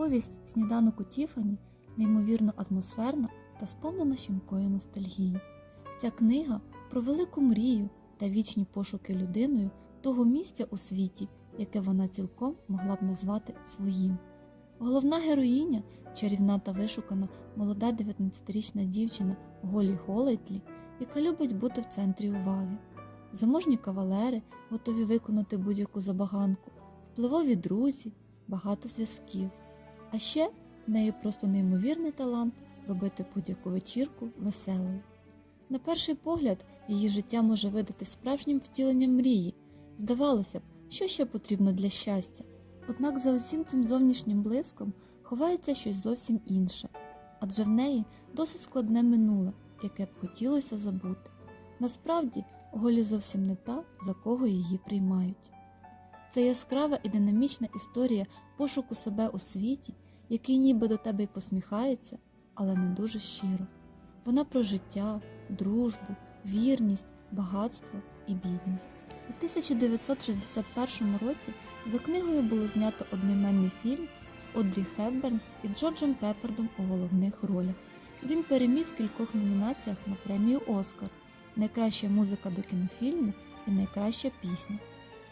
Повість Сніданок у Тіфані неймовірно атмосферна та сповнена щемкою ностальгії. Ця книга про велику мрію та вічні пошуки людиною того місця у світі, яке вона цілком могла б назвати своїм. Головна героїня, чарівна та вишукана молода 19-річна дівчина Голі Голайтлі, яка любить бути в центрі уваги. Заможні кавалери, готові виконати будь-яку забаганку, впливові друзі, багато зв'язків. А ще в неї просто неймовірний талант робити будь-яку вечірку веселою. На перший погляд, її життя може видати справжнім втіленням мрії. Здавалося б, що ще потрібно для щастя. Однак за усім цим зовнішнім блиском ховається щось зовсім інше, адже в неї досить складне минуле, яке б хотілося забути. Насправді, Голі зовсім не та, за кого її приймають. Це яскрава і динамічна історія пошуку себе у світі, який ніби до тебе й посміхається, але не дуже щиро. Вона про життя, дружбу, вірність, багатство і бідність. У 1961 році за книгою було знято одноіменний фільм з Одрі Хепберн і Джорджем Пеппердом у головних ролях. Він переміг в кількох номінаціях на премію Оскар, найкраща музика до кінофільму і найкраща пісня.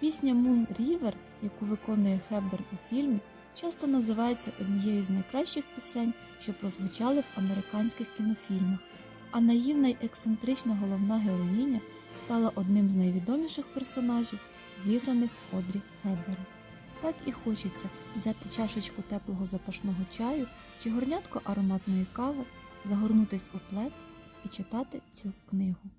Пісня Moon River, яку виконує Хепберн у фільмі, часто називається однією з найкращих пісень, що прозвучали в американських кінофільмах. А наївна й ексцентрична головна героїня стала одним з найвідоміших персонажів, зіграних Одрі Хепберн. Так і хочеться взяти чашечку теплого запашного чаю чи горнятко ароматної кави, загорнутись у плед і читати цю книгу.